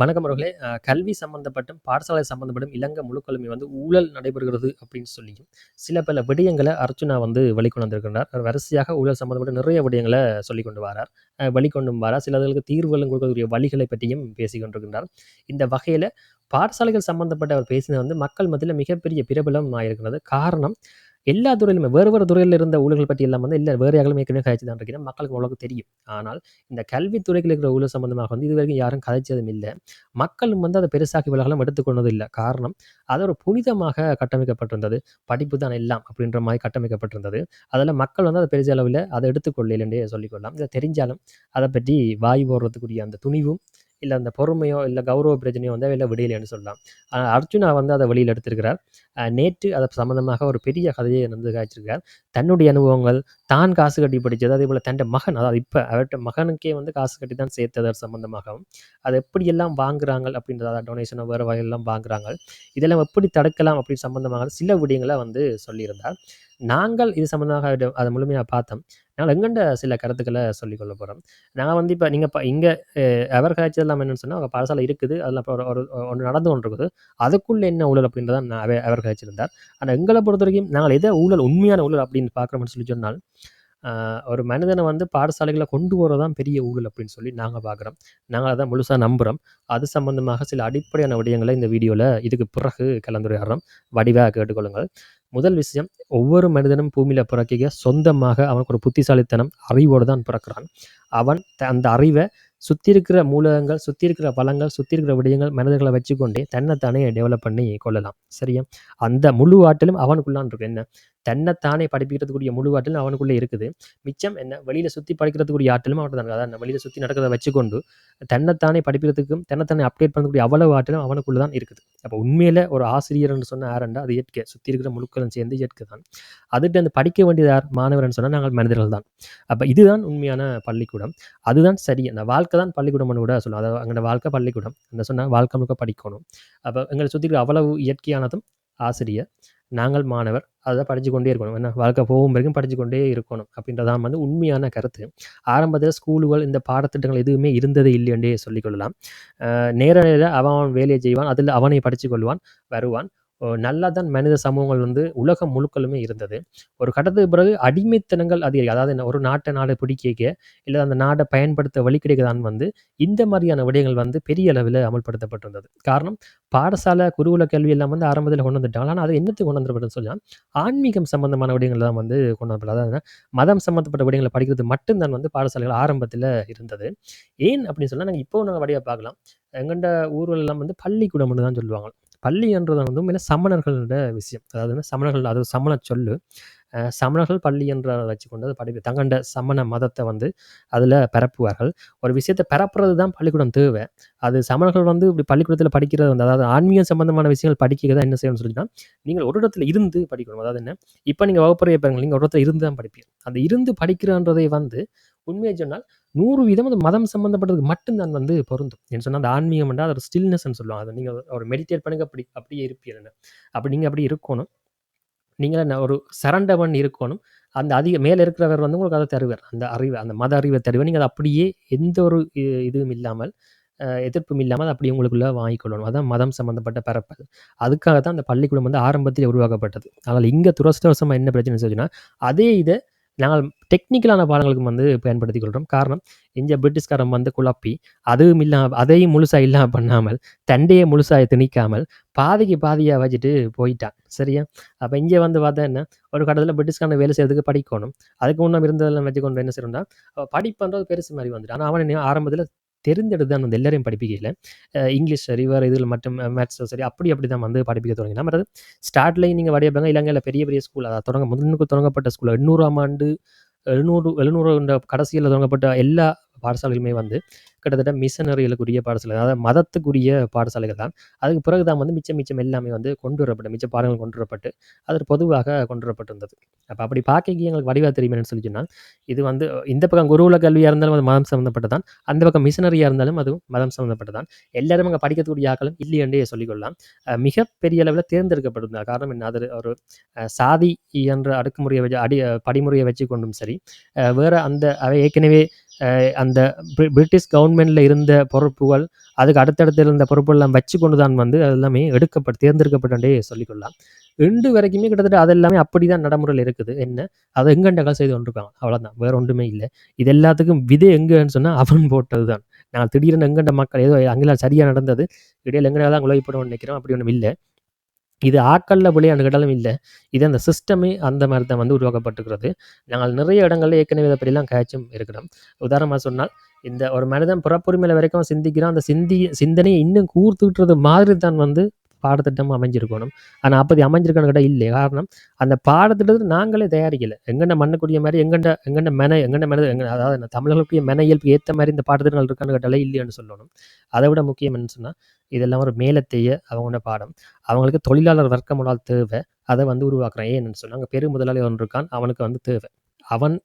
வணக்கம் அவர்களே. கல்வி சம்மந்தப்பட்டும், பாடசாலை சம்மந்தப்பட்டும் இலங்கை முழுக்கலுமே வந்து ஊழல் நடைபெறுகிறது அப்படின்னு சொல்லியும், சில பல விடயங்களை அர்ச்சுனா வந்து வெளிக்கொண்டு வந்திருக்கிறார் அவர் வரிசையாக ஊழல் சம்மந்தப்பட்ட நிறைய விடயங்களை சொல்லி கொண்டு வாரார். வெளிக்கொண்டும் வாரார். சிலதுகளுக்கு தீர்வுகளும் கொடுக்கக்கூடிய வழிகளை பற்றியும் பேசிக்கொண்டிருக்கின்றார் இந்த வகையில் பாடசாலைகள் சம்மந்தப்பட்ட அவர் பேசினது வந்து மக்கள் மத்தியில் மிகப்பெரிய பிரபலம் ஆயிருக்கிறது. காரணம் எல்லா துறையிலுமே வேறு வேறு துறையில் இருந்த ஊழல்கள் பற்றி எல்லாம் வந்து இல்லை வேறு யாரும் ஏற்கனவே கதைச்சு தான் இருக்கிறேன். மக்களுக்கு ஓரளவுக்கு தெரியும். ஆனால் இந்த கல்வித் இருக்கிற ஊழல் சம்மந்தமாக வந்து இதுவரைக்கும் யாரும் கதைச்சதும் இல்லை மக்களும் வந்து அதை பெருசாக்கி விலகலாம் எடுத்துக்கொண்டது இல்லை காரணம் அது ஒரு புனிதமாக கட்டமைக்கப்பட்டிருந்தது. படிப்பு தான் எல்லாம் அப்படின்ற மாதிரி கட்டமைக்கப்பட்டிருந்தது. அதில் மக்கள் வந்து அதை பெரிய அளவில் அதை எடுத்துக்கொள்ளல என்றே சொல்லிக்கொள்ளலாம். இதை தெரிஞ்சாலும் அதை பற்றி வாய் போடுறதுக்குரிய அந்த துணிவும், இல்லை அந்த பொறுமையோ, இல்லை கௌரவ பிரச்சனையோ வந்து வெளில விடையிலன்னு சொல்லலாம். ஆ அர்ச்சுனா வந்து அதை வெளியில் எடுத்திருக்கிறார். நேற்று அதை சம்மந்தமாக ஒரு பெரிய கதையை வந்து காய்ச்சிருக்கார். தன்னுடைய அனுபவங்கள், தான் காசு கட்டி படித்தது அதே போல் தன்னுடைய மகன் அதாவது இப்போ அவர்கிட்ட மகனுக்கே வந்து காசு கட்டி தான் சேர்த்தது சம்மந்தமாகவும், அதை எப்படியெல்லாம் வாங்குறாங்க அப்படின்றத அதாவது டொனேஷனோ வேறு வகையெல்லாம் வாங்குறாங்க. இதெல்லாம் எப்படி தடுக்கலாம் அப்படின்னு சம்மந்தமாக சில விடயங்களை வந்து சொல்லியிருந்தார். நாங்கள் இது சம்மந்தமாக அதை முழுமையாக பார்த்தோம். நாங்கள் எங்கண்ட சில கருத்துக்களை சொல்லிக்கொள்ள போகிறோம் நாங்கள் வந்து இப்போ நீங்கள் இப்போ இங்கே அவர் காய்ச்சல் எல்லாம் என்னன்னு சொன்னால் அவங்க பாடசாலை இருக்குது. அதில் அப்ப ஒரு ஒரு ஒண்ணு நடந்து கொண்டிருக்குது. அதுக்குள்ளே என்ன ஊழல் அப்படின்றத நான் அவ அவர் காய்ச்சிருந்தார். எங்களை பொறுத்த வரைக்கும் நாங்கள் எதை ஊழல் உண்மையான ஊழல் அப்படின்னு பார்க்குறோம்னு சொல்லி சொன்னால், ஒரு மனிதனை வந்து பாடசாலைகளை கொண்டு போகிறதான் பெரிய ஊழல் அப்படின்னு சொல்லி நாங்கள் பார்க்குறோம். நாங்கள் அதை முழுசாக நம்புகிறோம் அது சம்மந்தமாக சில அடிப்படையான விடயங்களை இந்த வீடியோவில் இதுக்கு பிறகு கலந்துரையாடுறோம். வடிவாக கேட்டுக்கொள்ளுங்கள். முதல் விஷயம் ஒவ்வொரு மனிதனும் பூமியில் பிறக்கையில சொந்தமாக அவனுக்கு ஒரு புத்திசாலித்தனம், அறிவோடு தான் பிறக்கிறான். அவன் த அந்த அறிவை சுற்றி இருக்கிற மூலகங்கள், சுற்றி இருக்கிற வளங்கள், சுற்றி இருக்கிற விடயங்கள், மனிதர்களை வச்சுக்கொண்டே தன்னைத்தானே டெவலப் பண்ணி கொள்ளலாம். சரியா? அந்த முழு ஆட்டிலும் அவனுக்குள்ளான் இருக்கு. என்ன? தன்னைத்தானே படிப்பிக்கிறதுக்குரிய முழு ஆற்றலும் அவனுக்குள்ளே இருக்குது. மிச்சம் என்ன? வெளியில் சுற்றி படிக்கிறதுக்குரிய ஆற்றலும் அவன்கிட்ட தான் அதான் வெளியில் சுற்றி நடக்கிறத வச்சுக்கொண்டு, தன்னைத்தானே படிப்பிக்கிறதுக்கும், தன்னைத்தானே அப்டேட் பண்ணக்கூடிய அவ்வளவு ஆற்றலும் அவனுக்குள்ளே தான் இருக்குது. அப்போ உண்மையில் ஒரு ஆசிரியர்னு சொன்ன ஆரண்டா அது இயற்கை. சுற்றி இருக்கிற முழுக்களும் சேர்ந்து இயற்கை தான். அதுட்டு அந்த படிக்க வேண்டியது யார்? மாணவர்ன்னு சொன்னால் நாங்கள் மனிதர்கள் தான். அப்போ இதுதான் உண்மையான பள்ளிக்கூடம். அதுதான் சரி. அந்த வாழ்க்கை தான் பள்ளிக்கூடம்னு கூட சொல்லலாம். அதாவது அங்கே வாழ்க்கை பள்ளிக்கூடம். என்ன சொன்னால் வாழ்க்கை முழுக்க படிக்கணும். அப்போ எங்களை சுற்றி இருக்கிற அவ்வளவு இயற்கையானதும் ஆசிரியர். நாங்கள் மாணவர். அதை படிச்சு கொண்டே இருக்கணும். என்ன? வாழ்க்கை போகும் வரைக்கும் படிச்சு கொண்டே இருக்கணும். அப்படின்றதான் வந்து உண்மையான கருத்து. ஆரம்பத்தில் ஸ்கூலுகள் இந்த பாடத்திட்டங்கள் எதுவுமே இருந்ததே இல்லையென்றே சொல்லிக்கொள்ளலாம் சொல்லிக் கொள்ளலாம். நேர நேர அவன் அவன் வேலையை செய்வான். அதில் அவனை படித்து கொள்வான், வருவான். நல்லா தான் மனித சமூகங்கள் வந்து உலகம் முழுக்கலுமே இருந்தது. ஒரு கட்டத்துக்கு பிறகு அடிமைத்தனங்கள் அதிகரிக்கும் அதாவது என்ன? ஒரு நாட்டை நாடு பிடிக்க இல்லை அந்த நாடை பயன்படுத்த வழி கிடைக்கதான் வந்து இந்த மாதிரியான விடயங்கள் வந்து பெரிய அளவில் அமல்படுத்தப்பட்டிருந்தது. காரணம் பாடசாலை, குருகுல கல்வி எல்லாம் வந்து ஆரம்பத்தில் கொண்டு வந்துட்டாங்க. ஆனால் அது என்னத்துக்கு கொண்டு வந்துருப்பதுன்னு சொன்னால் ஆன்மீகம் சம்மந்தமான விடயங்கள் தான் வந்து கொண்டு வரப்பட்டது. அதாவது மதம் சம்மந்தப்பட்ட விடயங்களை படிக்கிறது மட்டும்தான் வந்து பாடசாலைகள் ஆரம்பத்தில் இருந்தது. ஏன் அப்படின்னு சொன்னால் நாங்கள் இப்போ நாங்கள் வழியாக பார்க்கலாம். எங்கண்ட ஊர்களெல்லாம் வந்து பள்ளிக்கூடம் தான் சொல்லுவாங்க. பள்ளின்றது வந்து உண்மையில சமணர்களோட விஷயம். அதாவது சமணர்கள் அது சமண சொல்லு. சமணர்கள் பள்ளி என்ற வச்சுக்கொண்டு அத படிப்பு தங்கண்ட சமண மதத்தை வந்து அதில் பரப்புவார்கள். ஒரு விஷயத்தை பரப்புறது தான் பள்ளிக்கூடம் தேவை அது சமணர்கள் வந்து இப்படி பள்ளிக்கூடத்தில் படிக்கிறது வந்து அதாவது ஆன்மீகம் சம்மந்தமான விஷயங்கள் படிக்கிறதா என்ன செய்யணும்னு சொல்லிட்டுனா நீங்கள் ஒரு இடத்துல இருந்து படிக்கணும். அதாவது என்ன? இப்போ நீங்கள் வகுப்பறைய பாருங்கள் நீங்கள் ஒரு இடத்துல இருந்து தான் படிப்பீங்க. அந்த இருந்து படிக்கிறன்றதை வந்து உண்மையை சொன்னால் 100% அது மதம் சம்மந்தப்பட்டதுக்கு மட்டும் தான் வந்து பொருந்தும். என்ன சொன்னால் அந்த ஆன்மீகம் என்றால் அது ஒரு ஸ்டில்னஸ்ன்னு சொல்லுவாங்க. அதை நீங்கள் ஒரு மெடிடேட் பண்ணுங்க அப்படி அப்படியே இருப்பீங்க. அப்படி நீங்கள் அப்படி இருக்கணும். நீங்கள் என்ன ஒரு சரண்டவன் இருக்கணும். அந்த அதிக மேலே இருக்கிறவர் வந்து உங்களுக்கு அதை தருவார். அந்த அறிவை அந்த மத அறிவை தருவார். நீங்கள் அதை அப்படியே எந்த ஒரு இதுவும் இல்லாமல், எதிர்ப்பும் இல்லாமல் அத அப்படியே உங்களுக்குள்ளே வாங்கிக் கொள்ளணும். அதான் மதம் சம்மந்தப்பட்ட பரப்பல். அதுக்காக தான் அந்த பள்ளிக்கூடம் வந்து ஆரம்பத்தில் உருவாக்கப்பட்டது. ஆனால் இங்கே துரஸ்தவசமாக என்ன பிரச்சனை சொல்லுச்சுன்னா, அதே இதை நாங்கள் டெக்னிக்கலான பாடங்களுக்கு வந்து பயன்படுத்திக் கொள்கிறோம் காரணம் இங்கே பிரிட்டிஷ்காரன் வந்து குழப்பி, அதுவும் இல்லாமல் அதையும் முழுசாக இல்லாம பண்ணாமல், தண்டையை முழுசாக திணிக்காமல், பாதிக்கு பாதியாக வச்சுட்டு போயிட்டான். சரியா? அப்போ இங்கே வந்து பார்த்தா என்ன? ஒரு கட்டத்தில பிரிட்டிஷ்காரன் வேலை செய்யறதுக்கு படிக்கணும். அதுக்கு முன்னே இருந்ததெல்லாம் வச்சுக்கொண்டு என்ன செய்யணும்னா படிப்புன்றது பெருசு மாதிரி வந்துட்டு. ஆனால் அவன் ஆரம்பத்தில் தெரிந்தெடுத்து தான் வந்து எல்லாரையும் படிப்பிக்கையில். இங்கிலீஷ் சரி, வேறு இதில் மற்றும் மேத்ஸோ சரி, அப்படி அப்படி தான் வந்து படிப்பிக்க தொடங்கினா மற்றது ஸ்டார்ட்லேயும் நீங்கள் வடிவப்பாங்க இலங்கையில் பெரிய பெரிய ஸ்கூல் அதாவது தொடங்க முதலுக்கு தொடங்கப்பட்ட ஸ்கூல் 800ஆம் ஆண்டு எழுநூறு எழுநூறு கடைசியில் தொடங்கப்பட்ட எல்லா பாடசாலைகளுமே வந்து கிட்டத்தட்ட மிஷனரிகளுக்குரிய பாடசாலை. அதாவது மதத்துக்குரிய பாடசாலைகள் தான். அதுக்கு பிறகு தான் வந்து மிச்சம் மிச்சம் எல்லாமே வந்து கொண்டு வரப்பட்டு, மிச்ச பாடங்கள் கொண்டு வரப்பட்டு, அது பொதுவாக கொண்டு வரப்பட்டிருந்தது. அப்போ அப்படி பார்க்கைக்கு எங்களுக்கு வடிவாக தெரியும் என்னன்னு சொல்லி சொன்னால் இது வந்து இந்த பக்கம் குருகுல கல்வியாக இருந்தாலும் அது மதம் சம்மந்தப்பட்டதான் அந்த பக்கம் மிஷனரியாக இருந்தாலும் அதுவும் மதம் சம்மந்தப்பட்டது தான். எல்லாரும் அங்கே படிக்கக்கூடிய ஆட்களும் இல்லையென்றே சொல்லிக்கொள்ளலாம் மிகப்பெரிய அளவில் தேர்ந்தெடுக்கப்பட்டிருந்தார். காரணம் என்ன? அது ஒரு சாதி என்ற அடுக்குமுறையை வச்சு அடி படிமுறையை வச்சு கொண்டும் சரி, வேறு வேற அந்த அவை ஏற்கனவே அந்த பிரிட்டிஷ் கவர்மெண்ட்டில் இருந்த பொறுப்புகள் அதுக்கு அடுத்தடுத்து இருந்த பொறுப்புகள்லாம் வச்சு கொண்டு தான் வந்து அது எல்லாமே எடுக்கப்பட்டு தேர்ந்தெடுக்கப்பட்டே சொல்லிக்கொள்ளலாம். ரெண்டு வரைக்குமே கிட்டத்தட்ட அது எல்லாமே அப்படி தான் நடைமுறையில் இருக்குது. என்ன? அதை எங்கண்டக்கால் செய்து கொண்டிருக்காங்க. அவ்வளோதான் வேறு ஒன்றுமே இல்லை. இது எல்லாத்துக்கும் விதை எங்கன்னு சொன்னால் அவன் போட்டது தான் நான் திடீர்னு எங்கண்ட மக்கள் ஏதோ அங்கெல்லாம் சரியாக நடந்தது இடையில எங்கடா தான் உழவிப்படும் நினைக்கிறோம். அப்படி ஒன்றும் இல்லை. இது ஆக்கல்ல விளையாண்டுகிட்டாலும் இல்லை. இது அந்த சிஸ்டமே அந்த மாதிரி தான் வந்து உருவாக்கப்பட்டுக்கிறது நாங்கள் நிறைய இடங்களில் ஏற்கனவே இதை பற்றிலாம் காய்ச்சும் இருக்கிறோம். உதாரணமாக சொன்னால் இந்த ஒரு மனிதன் பிறப்புரிமையில வரைக்கும் சிந்திக்கிறான். அந்த சிந்தி சிந்தனையை இன்னும் கூர்த்துக்கிட்டுறது மாதிரி தான் வந்து பாடத்திட்டம் அமைஞ்சிருக்கணும். ஆனால் அப்படி அமைஞ்சிருக்கணும் கிட்ட இல்லை காரணம் அந்த பாடத்திட்டத்தை நாங்களே தயாரிக்கலை. எங்கெண்ட மண்ணக்கூடிய மாதிரி எங்கெண்ட எங்கெண்ட மென எங்கெண்ட மென எங்க அதாவது இந்த மென இயல்பு ஏற்ற மாதிரி இந்த பாடத்திட்டங்கள் இருக்கான்னு கேட்டாலே இல்லைன்னு சொல்லணும். அதை விட முக்கியம் என்னன்னு சொன்னால் இதெல்லாம் ஒரு மேலத்தைய அவங்களோட பாடம். அவங்களுக்கு தொழிலாளர் வர்க்க முன்னால் தேவை. அதை வந்து உருவாக்குறான் ஏன்னு சொன்னால் அங்கே பெரு முதலாளி ஒன்று இருக்கான். அவனுக்கு வந்து தேவை. அவன்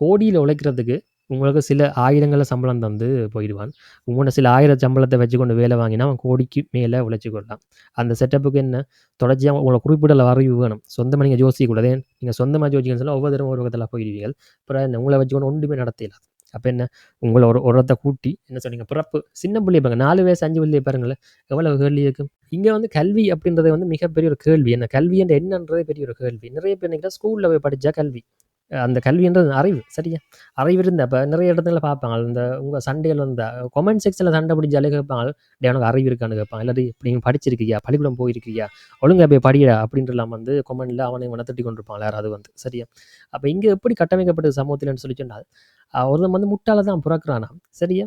கோடியில் உழைக்கிறதுக்கு உங்களுக்கு சில ஆயிரங்கள சம்பளம் தந்து போயிடுவான். உங்களோட சில ஆயிரம் சம்பளத்தை வச்சு கொண்டு வேலை வாங்கினா அவன் கோடிக்கு மேலே உழைச்சி கொள்ளலாம் அந்த செட்டப்புக்கு என்ன? தொடர்ச்சியாக உங்களை குறிப்பிடல அறிவு வேணும். சொந்தமாக நீங்கள் யோசிக்கக்கூடாது. நீங்கள் சொந்தமாக ஜோசிக்கணும்னு சொன்னால் ஒவ்வொரு தரம் ஒரு போயிடுவீங்க அப்புறம் என்ன? உங்களை வச்சு கொண்டு ஒன்றுமே நடத்தலாம் அப்போ என்ன? உங்களை ஒரு ஒருத்த கூட்டி என்ன சொன்னீங்க? பிறப்பு. சின்ன பிள்ளைய பாருங்க. நாலு வயசு அஞ்சு பிள்ளைய பாருங்களேன். எவ்வளோ கேள்வி இருக்கும் இங்கே வந்து கல்வி அப்படின்றது வந்து மிகப்பெரிய ஒரு கேள்வி. என்ன? கல்வி என்ற என்னன்றதே பெரிய ஒரு கேள்வி. நிறைய பேர் நினைக்கிறா ஸ்கூலில் போய் படித்தா கல்வி. அந்த கல்வின்றது அறிவு சரியா? அறிவு இருந்தால் இப்போ நிறைய இடத்துல பார்ப்பாங்க. இந்த உங்கள் சண்டைகள் வந்த கொமெண்ட் செக்ஷனில் சண்டை பிடிச்சாலே கேட்பாங்க. டே உனக்கு அறிவு இருக்கான்னு கேட்பாங்க. இல்லாட்டி இப்படி நீங்கள் படிச்சிருக்கியா? பள்ளிக்கூடம் போயிருக்கியா? ஒழுங்கா போய் படிடா அப்படின்றலாம் வந்து கொமெண்டில் அவனை இவனை திட்டி கொண்டிருப்பாங்க. யாராவது வந்து சரியா? அப்போ இங்கே எப்படி கட்டமைக்கப்பட்டது சமூகத்தில்னு சொல்லி சொன்னால் ஒருத்தன் வந்து முட்டால தான் பிறக்கிறானா சரியா?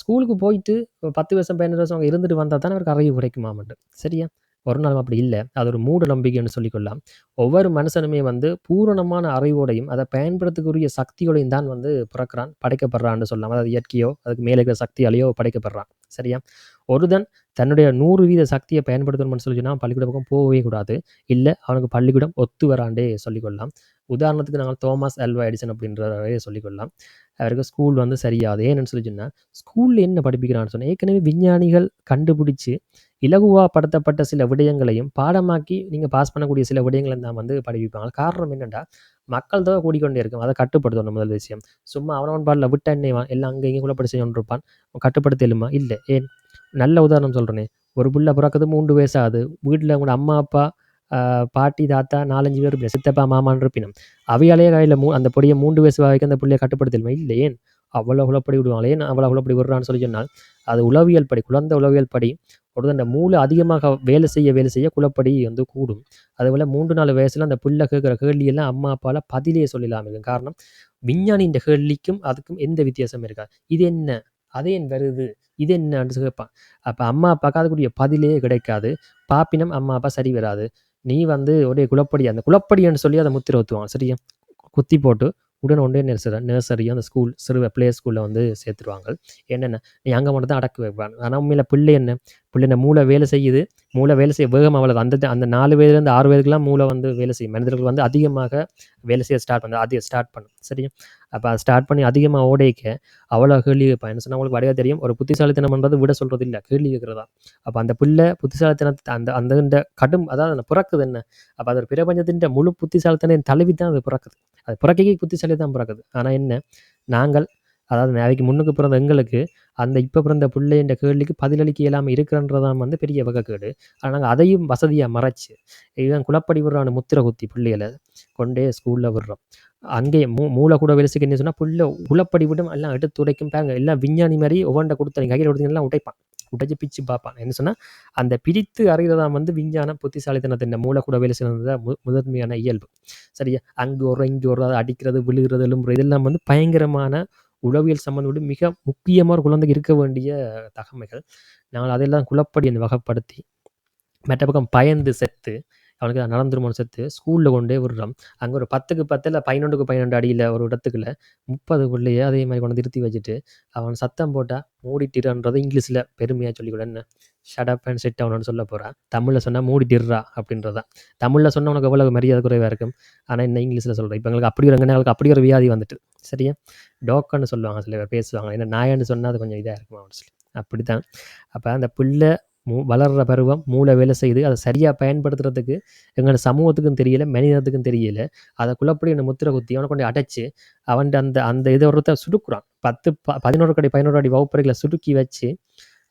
ஸ்கூலுக்கு போயிட்டு பத்து வருஷம் பதினஞ்சு வருஷம் அவங்க இருந்துட்டு வந்தால் தானே அவருக்கு அறிவு கிடைக்குமாமட்டு சரியா? ஒரு நாள் அப்படி இல்லை. அது ஒரு மூட நம்பிக்கைன்னு சொல்லிக்கொள்ளலாம். ஒவ்வொரு மனுஷனுமே வந்து பூரணமான அறிவோடையும் அதை பயன்படுத்தக்கூடிய சக்தியோடையும் தான் வந்து பிறக்கிறான் படைக்கப்படுறான்னு சொல்லலாம். அதாவது இயற்கையோ அதுக்கு மேலே இருக்கிற சக்தியாலேயோ படைக்கப்படுறான். சரியா? ஒருதன் தன்னுடைய நூறு வீத சக்தியை பயன்படுத்தணும்னு சொல்லி சொன்னால் பள்ளிக்கூட பக்கம் போகவே கூடாது. இல்லை அவனுக்கு பள்ளிக்கூடம் ஒத்து வராண்டே சொல்லிக்கொள்ளலாம். உதாரணத்துக்கு நாங்கள் தோமஸ் அல்வா எடிசன் அப்படின்றவரையே சொல்லிக்கொள்ளலாம். அவருக்கு ஸ்கூல் வந்து சரியாது. ஏன்னு சொல்லி சொன்னால் ஸ்கூலில் என்ன படிப்பிக்கிறான்னு சொன்னால் ஏற்கனவே விஞ்ஞானிகள் கண்டுபிடிச்சு இலகுவாப்படுத்தப்பட்ட சில விடயங்களையும் பாடமாக்கி நீங்கள் பாஸ் பண்ணக்கூடிய சில விடயங்களை தான் வந்து படிப்பாங்க காரணம் என்னென்னா மக்கள் தொகை கூடிக்கொண்டே இருக்கும். அதை கட்டுப்படுத்தணும் முதல் விஷயம். சும்மா அவனவன் பாடல விட்ட எண்ணெய்வான் எல்லாம் அங்கே இங்கே கூட படிச்சு இருப்பான் கட்டுப்படுத்த இல்லைமா இல்லை. ஏன்? நல்ல உதாரணம் சொல்கிறேனே ஒரு புள்ள பிறக்குது மூன்று வயசாகுது. வீட்டில் உங்களோட அம்மா அப்பா பாட்டி தாத்தா நாலஞ்சு பேர் இருப்பினும் சித்தப்பா மாமான் இருப்பினும் அவையாலேயே கையில் மூ அந்த பொடியை மூன்று வயசு வரைக்கும் அந்த பிள்ளையை கட்டுப்படுத்தலுமா? இல்லை. ஏன்? அவ்வளோ உளப்படி விடுவாங்களே ஏன் அவ்வளோ உளப்படி விடுறான்னு சொல்லி சொன்னால் அது உளவியல் படி குழந்தை உளவியல் படி உடனே அந்த மூளை அதிகமாக வேலை செய்ய வேலை செய்ய குளப்படி வந்து கூடும். அதுபோல் மூன்று நாலு வயசில் அந்த புள்ள கேட்குற கேள்வியெல்லாம் அம்மா அப்பாவில் பதிலே சொல்லலாம் இருக்கும் காரணம் விஞ்ஞானி இந்த கேள்விக்கும் அதுக்கும் எந்த வித்தியாசம் இருக்காது. இது என்ன? அது என் வருது? இது என்னன்னு கேட்பான். அப்போ அம்மா அப்பாவுக்கு அதுக்குரிய பதிலே கிடைக்காது. பாப்பினம் அம்மா அப்பா சரி வராது. நீ வந்து ஒரே குளப்படி அந்த குளப்படின்னு சொல்லி அதை முத்திர ஊற்றுவான் சரியா? குத்தி போட்டு உடனே ஒன்றே நர்சரி நர்சரியும் அந்த ஸ்கூல் சிறு பிளே ஸ்கூலில் வந்து சேர்த்துருவாங்க. என்னென்ன? நீ அங்கே மட்டும் தான் அடக்கு வைப்பாங்க. ஆனால் உண்மையில் பிள்ளை என்ன? பிள்ளை என்ன மூளை வேலை செய்யுது. மூளை வேலை செய்ய வேகமாக வளருது. அந்த அந்த நாலு வயதுலேருந்து ஆறு வயதுக்குலாம் மூளை வந்து வேலை செய்யும். மனிதர்கள் வந்து அதிகமாக வேலை செய்ய ஸ்டார்ட் பண்ணுது அதிக ஸ்டார்ட் பண்ணும் சரியா? அப்போ அதை ஸ்டார்ட் பண்ணி அதிகமாக ஓடைக்க அவ்வளோ கேள்வி கேட்பான் என்ன சொன்னால் உங்களுக்கு வடிவாக தெரியும். ஒரு புத்திசாலித்தனம்ன்றது விட சொல்கிறது இல்லை. கேள்வி கேட்குறதா? அப்போ அந்த பிள்ளை புத்திசாலித்தனத்தை அந்த அந்த கடும் அதாவது அந்த பிறக்குது என்ன? அப்போ அது ஒரு பிரபஞ்சத்தின் முழு புத்திசாலித்தனம் தழுவி தான் அது பிறக்குது. அது பிறக்கைக்கு புத்திசாலி தான் பிறக்குது. ஆனால் என்ன? நாங்கள் அதாவது நாளைக்கு முன்னுக்கு பிறந்த எங்களுக்கு அந்த இப்போ பிறந்த பிள்ளைன்ற கேள்விக்கு பதிலளிக்க இல்லாமல் இருக்கிறன்றதான் வந்து பெரிய வகைக்கேடு. ஆனால் நாங்கள் அதையும் வசதியாக மறைச்சு இதுதான் குளப்படி விடுறான முத்திர குத்தி பிள்ளைகளை கொண்டே ஸ்கூலில் விடுறோம். அங்கே மூ மூளை கூட வேலை என்ன சொன்னால் புள்ள உளப்படி விடும் எல்லாம் எடுத்து உடைக்கும் பாருங்க எல்லாம் விஞ்ஞானி மாதிரி ஒவ்வொன்றை கொடுத்த நீங்கள் கையில் கொடுத்தீங்கன்னா உடைப்பான். உடைச்சு பிச்சு பார்ப்பான் என்ன சொன்னால் அந்த பிரித்து அறிகிறதான் வந்து விஞ்ஞானம் புத்திசாலித்தனத்தின் மூல கூட வேலை செய்யறது மு முதன்மையான இயல்பு. சரியா? அங்கே ஒரு இங்கே ஒரு அடிக்கிறது விழுகிறது எலும்புறது இதெல்லாம் வந்து பயங்கரமான உளவியல் சம்பந்தோடு மிக முக்கியமாக குழந்தைக்கு இருக்க வேண்டிய தகமைகள். நாங்கள் அதெல்லாம் குழப்படி என்று வகைப்படுத்தி மற்ற பக்கம் பயந்து செத்து அவனுக்கு நடந்துருமோன்னு செத்து ஸ்கூலில் கொண்டே விடுறான். அங்கே ஒரு பத்துக்கு பத்தில் பதினொன்றுக்கு பன்னெண்டு அடியில் ஒரு இடத்துக்குள்ள முப்பது பிள்ளையே அதே மாதிரி கொண்டு திருத்தி வச்சுட்டு அவன் சத்தம் போட்டால் மூடிட்டிருன்றது இங்கிலீஷில் பெருமையாக சொல்லிக்கூட. என்ன? ஷடப் அண்ட் செட் அவனு சொல்ல போகிறான் தமிழில் சொன்னால் மூடிட்டிடுறா அப்படின்றதான் தமிழில் சொன்னால் உனக்கு எவ்வளோ மரியாதை குறைவாக இருக்கும்? ஆனால் என்ன இங்கிலீஷில் சொல்கிறேன் இப்போ எங்களுக்கு அப்படி ஒரு எங்களுக்கு அப்படி ஒரு வியாதி வந்துட்டு. சரியா? டோக்கன்னு சொல்லுவாங்க சில பேர் பேசுவாங்க. ஏன்னா நாயன்னு சொன்னால் அது கொஞ்சம் இதாக இருக்கும் அவனு சொல்லி அப்படி தான் அப்போ அந்த பிள்ளை மூ வளர்கிற பருவம் மூளை வேலை செய்யுது. அதை சரியாக பயன்படுத்துறதுக்கு எங்களோட சமூகத்துக்கும் தெரியல மனிதத்துக்கும் தெரியல. அதை குள்ளப்படி என்ன முத்திரை குத்தி அவனை கொண்டு அடைச்சி அவன்கிட்ட அந்த அந்த இதை ஒருத்தர் சுடுக்குறான். பத்து ப பதினோரு அடி பதினோரு அடி வகுப்பறைகளை சுடுக்கி வச்சு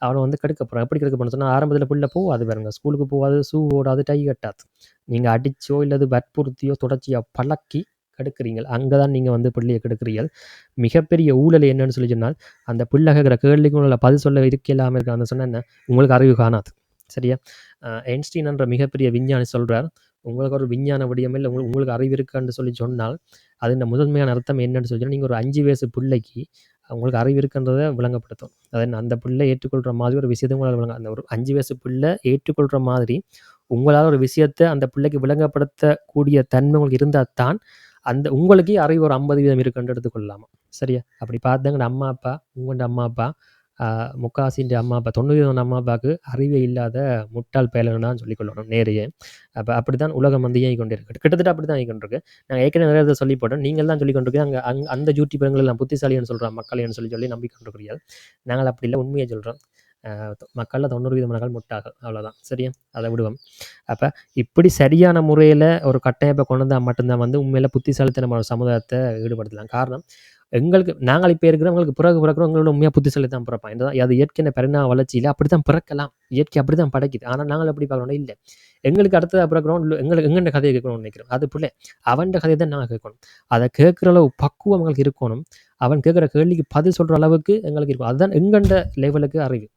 அவனை வந்து கெடுக்க போகிறான் எப்படி கெடுக்க போறேன்னு சொன்னால் ஆரம்பத்தில் பிள்ளை போகாது பாருங்க. ஸ்கூலுக்கு போகாது ஷூ ஓடாது டை கட்டாது. நீங்கள் அடிச்சோ இல்லது வற்புறுத்தியோ தொடர்ச்சியாக பழக்கி கெடுக்கிறீங்க அங்கே தான் நீங்கள் வந்து பிள்ளையை கெடுக்கிறீர்கள். மிகப்பெரிய ஊழல் என்னன்னு சொல்லி சொன்னால் அந்த பிள்ளை கேட்குற கேள்விக்கு பதில் சொல்ல இருக்கலாம் இருக்க அந்த சொன்னால் என்ன? உங்களுக்கு அறிவு காணாது. சரியா? அஹ் ஐன்ஸ்டீன் என்ற மிகப்பெரிய விஞ்ஞானி சொல்கிறார் உங்களுக்கு ஒரு விஞ்ஞான விடயம் இல்லை உங்களுக்கு உங்களுக்கு அறிவு இருக்கான்னு சொல்லி சொன்னால் அது இந்த முதன்மையான அர்த்தம் என்னன்னு சொல்லி நீங்கள் ஒரு அஞ்சு வயசு பிள்ளைக்கு உங்களுக்கு அறிவு இருக்குன்றதை விளங்கப்படுத்தும். அது அந்த பிள்ளை ஏற்றுக்கொள்கிற மாதிரி ஒரு விஷயத்தை உங்களால் விளங்க அந்த ஒரு அஞ்சு வயசு பிள்ளை ஏற்றுக்கொள்கிற மாதிரி உங்களால் ஒரு விஷயத்தை அந்த பிள்ளைக்கு விளங்கப்படுத்தக்கூடிய தன்மை உங்களுக்கு இருந்தால் தான் அந்த உங்களுக்கே அறிவு ஒரு ஐம்பது வீதம் இருக்குன்னு எடுத்துக்கொள்ளலாமா சரியா? அப்படி பார்த்தாங்க அம்மா அப்பா உங்களோட அம்மா அப்பா முக்காசின்ற அம்மா அப்பா தொண்ணூறு வீதம் அம்மா அப்பாவுக்கு அறிவே இல்லாத முட்டாள் பயலுன்னு தான் சொல்லிக்கொள்ளணும் நேரையே. அப்போ அப்படி தான் உலகம் வந்து இயங்கி கொண்டு கிட்டத்தட்ட அப்படி தான் இயங்கி கொண்டிருக்கு. நாங்கள் ஏற்கனவே நிறைய இதை சொல்லி போட்டோம் நீங்கள் தான் சொல்லி கொண்டிருக்கு அங்கே அங் அந்த ஜூட்டி பெண்கள் எல்லாம் புத்திசாலின்னு சொல்கிறோம் மக்கள்னு சொல்லி சொல்லி நம்பிக்கொண்டிருக்கிறீர்கள். நாங்கள் அப்படி இல்லை உண்மையை சொல்கிறோம் மக்களில் தொண்ணூறு வீத மக்கள் முட்டாகும் அவ்வளோதான் சரியா? அதை விடுவோம். அப்போ இப்படி சரியான முறையில் ஒரு கட்டமைப்பை கொண்டு வந்தால் மட்டும்தான் வந்து உண்மையில புத்திசாலித்தனமான நம்ம சமுதாயத்தை ஈடுபடுத்தலாம். காரணம் எங்களுக்கு நாங்கள் இப்போ இருக்கிறவங்களுக்கு பிறகு பிறக்கிறவங்களோட உண்மையாக புத்திசாலி தான் பிறப்பான் இந்த அது இயற்கை பரிணாம வளர்ச்சியில் அப்படி தான் பிறக்கலாம். இயற்கை அப்படி தான் படைக்குது. ஆனால் நாங்கள் எப்படி பார்க்கணும் இல்லை. எங்களுக்கு அடுத்ததாக பிறக்கிறோம் எங்களுக்கு எங்கெண்ட கதையை கேட்கணும்னு நினைக்கிறோம். அது பிள்ளை அவன் கதையை தான் நாங்கள் கேட்கணும். அதை கேட்குற அளவு பக்குவம் எங்களுக்கு இருக்கணும். அவன் கேட்குற கேள்விக்கு பதில் சொல்கிற அளவுக்கு எங்களுக்கு இருக்கும். அதுதான் எங்கண்ட லெவலுக்கு அறிவு.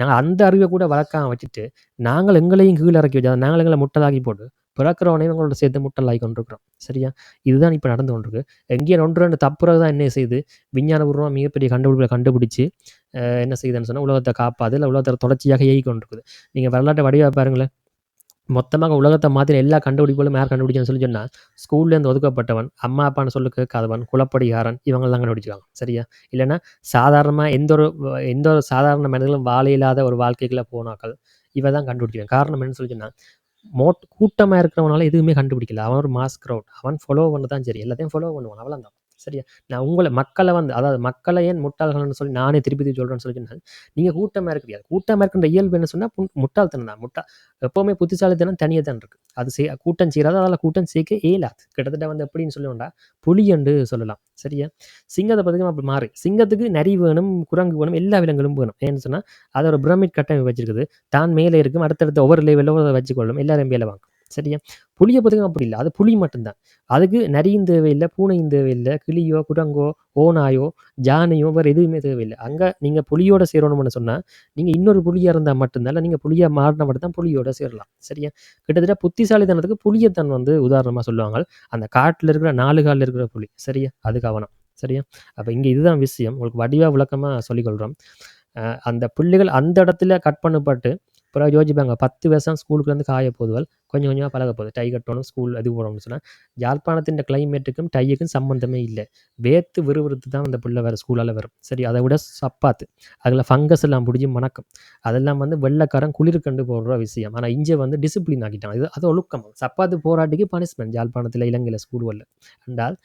நாங்கள் அந்த அறிவை கூட வளர்க்காம வச்சுட்டு நாங்கள் எங்களையும் கீழே இறக்கி வச்சு நாங்கள் எங்களை முட்டலாக்கி போட்டு பிறக்கிறவனையும் எங்களோட சேர்த்து முட்டலாகி கொண்டிருக்கிறோம். சரியா? இதுதான் இப்போ நடந்து கொண்டிருக்கு. எங்கேயே ஒன்று ரெண்டு தப்புறது தான் என்ன செய்யுது? விஞ்ஞானபூர்வமாக மிகப்பெரிய கண்டுபிடிப்பை கண்டுபிடிச்சு என்ன செய்யுதுன்னு சொன்னால் உலகத்தை காப்பாது இல்லை உலகத்தை தொடர்ச்சியாக இயக்கி கொண்டிருக்குது. நீங்கள் வரலாற்றை வடிவாக பாருங்களேன். மொத்தமாக உலகத்தை மாற்றின எல்லா கண்டுபிடிப்புகளும் யார் கண்டுபிடிச்சான்னு சொல்லி சொன்னால் ஸ்கூல்லேருந்து ஒதுக்கப்பட்டவன் அம்மா அப்பான்னு சொல்லு கேட்காதவன் குலப்படிகாரன் தான் கண்டுபிடிச்சிருக்காங்க. சரியா? இல்லைன்னா சாதாரணமாக எந்த ஒரு எந்த ஒரு சாதாரண மனிதர்களும் வாழையில்லாத இல்லாத ஒரு வாழ்க்கைக்குள்ளே போனாக்கள் இவ தான் கண்டுபிடிக்கிறான் காரணம் என்னன்னு சொல்லி சொன்னால் மோட் கூட்டமாக இருக்கிறவனால எதுவுமே கண்டுபிடிக்கல. அவன் ஒரு மாஸ் க்ரௌட் அவன் ஃபாலோ பண்ண தான் சரி. எல்லாத்தையும் ஃபாலோ பண்ணுவான். அவ்வளோ தான் சரியா? நான் உங்களை மக்களை வந்து அதாவது மக்களை ஏன் முட்டாள்கள்னு சொல்லி நானே திருப்பி திருப்பி சொல்கிறேன்னு சொல்லி சொன்னால் நீங்கள் கூட்டமாக இருக்கிறீங்க கூட்டமாக இருக்கின்ற இயல்பு என்ன சொன்னால் முட்டாள்தனம் தான். முட்டா எப்போவுமே புத்திசாலித்தனம் தனியாக தான் இருக்குது அது செய் கூட்டம் செய்கிறாது அதில் கூட்டம் சேர்க்க ஏலாது கிட்டத்தட்ட வந்து எப்படின்னு சொல்லுவோம்டா புலியண்டு சொல்லலாம். சரியா? சிங்கத்தை பார்த்தீங்கன்னா அப்படி மாறி. சிங்கத்துக்கு நரி வேணும் குரங்கு வேணும் எல்லா விலங்குகளும் வேணும். ஏன்னு சொன்னால் அதோட ஒரு பிரமிட் கட்டமைப்பு வச்சிருக்குது. தான் மேலே இருக்கும் அடுத்தடுத்த ஒவ்வொரு லெவலில் வச்சுக்கொள்ளும் எல்லாரும் மேலே வாங்கும் சரியா? புளியை பார்த்துக்க அப்படி இல்லை. அது புளி மட்டும்தான். அதுக்கு நரியும் தேவையில்லை பூனையும் தேவையில்லை கிளியோ குரங்கோ ஓனாயோ ஜானையோ வேறு எதுவுமே தேவையில்லை. அங்கே நீங்கள் புளியோட சேரணும்னு சொன்னால் நீங்கள் இன்னொரு புளியாக இருந்தால் மட்டும்தான் இல்லை நீங்கள் புளியை மாறின மட்டும் தான் புளியோட சேரலாம். சரியா? கிட்டத்தட்ட புத்திசாலித்தனத்துக்கு புளியத்தன் வந்து உதாரணமாக சொல்லுவாங்க. அந்த காட்டில் இருக்கிற நாலு காலில் இருக்கிற புலி சரியா? அது கவனம் சரியா? அப்போ இங்கே இதுதான் விஷயம். உங்களுக்கு வடிவாக விளக்கமாக சொல்லிக்கொள்கிறோம் அந்த பிள்ளைகள் அந்த இடத்துல கட் பண்ணப்பட்டு பிறகு யோசிப்பாங்க. பத்து வருஷம் ஸ்கூலுக்குலேருந்து காய போதுவல். கொஞ்சம் கொஞ்சமாக பழக போகுது. டை கட்டணும் ஸ்கூல் அது போகணும்னு சொன்னால் யாழ்ப்பாணத்தின் கிளைமேட்டுக்கும் டையுக்கும் சம்மந்தமே இல்லை. வேத்து விறுவிறுத்து தான் அந்த பிள்ளை வேறு ஸ்கூலால் வரும். சரி அதை விட சப்பாத்து. அதில் ஃபங்கஸ் எல்லாம் பிடிச்சி மணக்கம். அதெல்லாம் வந்து வெள்ளைக்காரன் குளிர் கண்டு போடுற விஷயம். ஆனால் இங்கே வந்து டிசிப்ளின் ஆக்கிட்டான். இது அது ஒழுக்கம். சப்பாத்து போராட்டிக்கு பனிஷ்மெண்ட் யாழ்ப்பாணத்தில் இலங்கையில் ஸ்கூல்களில் என்றால்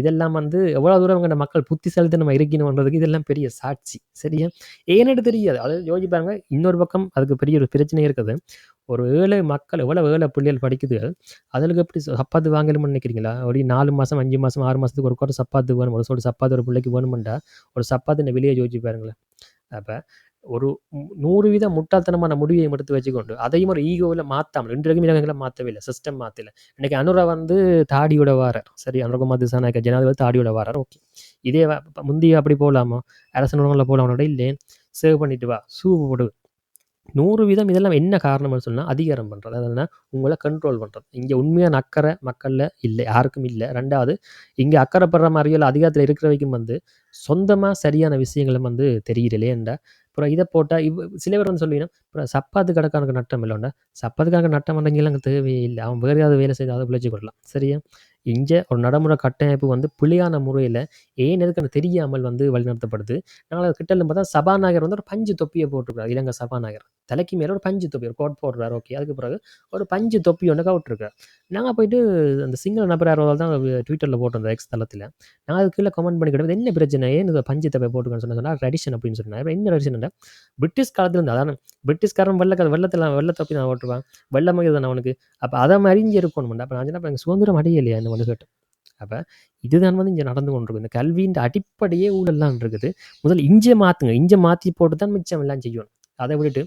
இதெல்லாம் வந்து எவ்வளோ தூரம் இவங்க மக்கள் புத்திசாலித்தனம் இருக்கணுன்றதுக்கு இதெல்லாம் பெரிய சாட்சி. சரியா? ஏன்னு தெரியாது. அது யோசிப்பாங்க இன்னொரு பக்கம் அதுக்கு பெரிய ஒரு பிரச்சனை இருக்குது. ஒரு ஏழை மக்கள் எவ்வளோ ஏழை பிள்ளைகள் படிக்குது? அதுக்கு எப்படி சப்பாத்து வாங்கணும்னு நினைக்கிறீங்களா? ஒரு நாலு மாதம் அஞ்சு மாதம் ஆறு மாதத்துக்கு ஒரு குறை சப்பாத்து வேணும். ஒரு சொல்லி சப்பாத்து ஒரு பிள்ளைக்கு வேணுமெண்டா ஒரு சப்பாத்து இந்த வெளியே யோசிச்சு பாருங்களேன். அப்போ ஒரு நூறு வீதம் முட்டாள்தனமான முடிவை எடுத்து வச்சுக்கொண்டு அதையும் ஒரு ஈகோவில் மாற்றாமல் ரெண்டு வரைக்கும் மாற்றவே இல்லை சிஸ்டம் மாற்றல இன்னைக்கு அனுரா வந்து தாடியோட வாரார். சரி அனுரகுமார் திசானாக்க ஜனாதிபதி தாடியோட வாரார். ஓகே. இதே முந்தைய அப்படி போகலாமா அரசு நிறுவனங்களில் போகலாமோட இல்லை சேவ் பண்ணிட்டு வா. சூப்பு போடு. நூறு வீதம் இதெல்லாம் என்ன காரணம்னு சொன்னால் அதிகாரம் பண்ணுறது அதுனா உங்களை கண்ட்ரோல் பண்ணுறது இங்கே உண்மையான அக்கறை மக்களில் இல்லை யாருக்கும் இல்லை. ரெண்டாவது இங்கே அக்கறைப்படுற மாதிரியோ அதிகாரத்தில் இருக்கிற வரைக்கும் வந்து சொந்தமாக சரியான விஷயங்களும் வந்து தெரியலையேண்டா அப்புறம் இதை போட்டால் இவ் சில பேர் வந்து சொல்லுவீங்கன்னா அப்புறம் சப்பாத்து கணக்கானுக்கு நட்டம் இல்லைண்டா. சப்பாத்து கணக்கு நட்டம் பண்ணங்கெல்லாம் அங்கே தேவையே இல்லை. அவன் வேறு ஏதாவது வேலை செய்து அதை பிழைச்சி கொள்ளலாம் சரியா? இங்கே ஒரு நடைமுறை கட்டமைப்பு வந்து பிழையான முறையில் ஏன் எதுக்குன்னு தெரியாமல் வந்து வழிநடத்தப்படுது? நாங்கள் கிட்டலும் கிட்ட பார்த்தா சபாநாயகர் வந்து ஒரு பஞ்சு தொப்பியை போட்டிருக்காரு இலங்கை சபாநாயகர். தலைக்கு மேலே ஒரு பஞ்சு தொப்பி ஒரு கோட் போடுறாரு ஓகே அதுக்கு பிறகு ஒரு பஞ்சு தொப்பி ஒன்று கவுட்ருக்கார் நாங்கள் போயிட்டு அந்த சிங்கிள் நபர் யாராவது தான் ட்விட்டரில் போட்டிருந்தோம் எக்ஸ் தளத்தில். நான் அது கீழே கமெண்ட் பண்ணி என்ன பிரச்சனை? ஏன் இந்த பஞ்சு தொப்பை போட்டுக்கன்னு சொன்னா? சொன்னால் ரெடிஷன் அப்படின்னு சொன்னாங்க என்ன ட்ரெடிஷன் பிரிட்டிஷ் காலத்தில் இருந்து அதான் பிரிட்டிஷ்காரன் வெள்ளக்க வெள்ளத்தில் வெள்ள தொப்பி நான் ஓட்டுவான். வெள்ளமாக தானே அவனுக்கு. அப்போ அதை மாதிரி இங்கே அப்போ நான் சொன்னேன் அப்ப எங்கள் சுதந்திரம் அடையலையா? இந்த மனு கேட்டு அப்போ இதுதான் வந்து இங்கே நடந்து கொண்டிருக்கு இந்த கல்வியின் அடிப்படையே ஊழல்லாம் இருக்குது. முதல்ல இங்கே மாற்றுங்க இங்கே மாற்றி போட்டு தான் மிச்சம் எல்லாம் செய்யணும் அதை விட்டுட்டு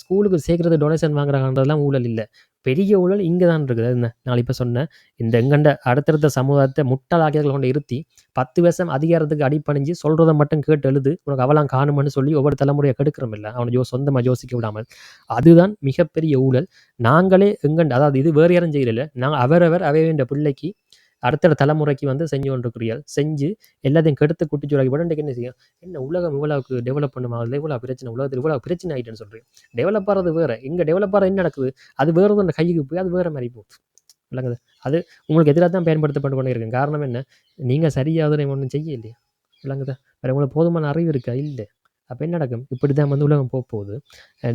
ஸ்கூலுக்கு சேர்க்குறது டொனேஷன் வாங்குறாங்கன்றதெல்லாம் ஊழல் இல்லை. பெரிய ஊழல் இங்கே தான் இருக்குது என்ன? நான் இப்போ சொன்னேன். இந்த எங்கண்ட அடுத்தடுத்த சமூகத்தை முட்டாளாக்கியர்கள் கொண்டு இருத்தி பத்து வருஷம் அதிகாரத்துக்கு அடிப்பணிஞ்சு சொல்கிறத மட்டும் கேட்டு எழுது. உனக்கு அவலாம் காணுமென்னு சொல்லி ஒவ்வொரு தலைமுறையை கெடுக்கிறோம் இல்லை. அவனை யோ சொந்தமாக யோசிக்க விடாமல். அதுதான் மிகப்பெரிய ஊழல். நாங்களே எங்கண்ட அதாவது இது வேறு யாரும் செய்யல நாங்கள் அவரவர் அவை வேண்டிய பிள்ளைக்கு அடுத்த தலைமுறைக்கு வந்து செஞ்சு கொண்டிருக்கிறீர்கள். செஞ்சு எல்லாத்தையும் கெடுத்து குட்டி சுராக்கி உடனே இன்றைக்கு என்ன செய்யும்? என்ன உலகம் இவ்வளவுக்கு டெவலப் பண்ணுமா? அதில் இவ்வளோ பிரச்சனை உலகத்தில் இவ்வளோ பிரச்சனை ஆகிட்டுன்னு சொல்கிறேன் டெவலப் ஆகிறது வேறு. இங்கே டெவலப் ஆகிறது என்ன நடக்குது? அது வேறு அந்த கைக்கு போய் அது வேறு மாதிரி போகுது. விளங்குது. அது உங்களுக்கு எதிராக தான் பயன்படுத்தப்பட்டு கொண்டு இருக்கு காரணம் என்ன? நீங்கள் சரியாக ஒன்றும் செய்ய இல்லையா இல்லைங்க வேறு உங்களுக்கு போதுமான அறிவு இருக்கா? இல்லை. அப்போ என்ன நடக்கும்? இப்படி தான் வந்து உலகம் போக போகுது.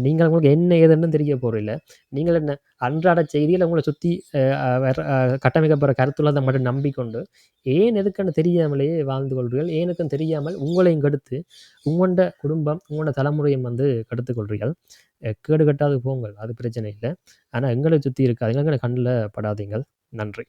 நீங்கள் உங்களுக்கு என்ன ஏதுன்னு தெரிய போகிறதில்ல நீங்கள் என்ன அன்றாட செய்தியில் உங்களை சுற்றி கட்டமைக்கப்படுற கருத்துள்ளதை மட்டும் நம்பிக்கொண்டு ஏன் எதுக்குன்னு தெரியாமலேயே வாழ்ந்து கொள்றீர்கள் ஏனுக்கும் தெரியாமல் உங்களையும் கெடுத்து உங்களோட குடும்பம் உங்களோட தலைமுறையும் வந்து கெடுத்து கொள்றீர்கள் கேடு கட்டாது போங்கள். அது பிரச்சனை இல்லை. ஆனால் எங்களை சுற்றி இருக்காதுங்க. எங்களை கண்ணில் படாதீங்கள். நன்றி.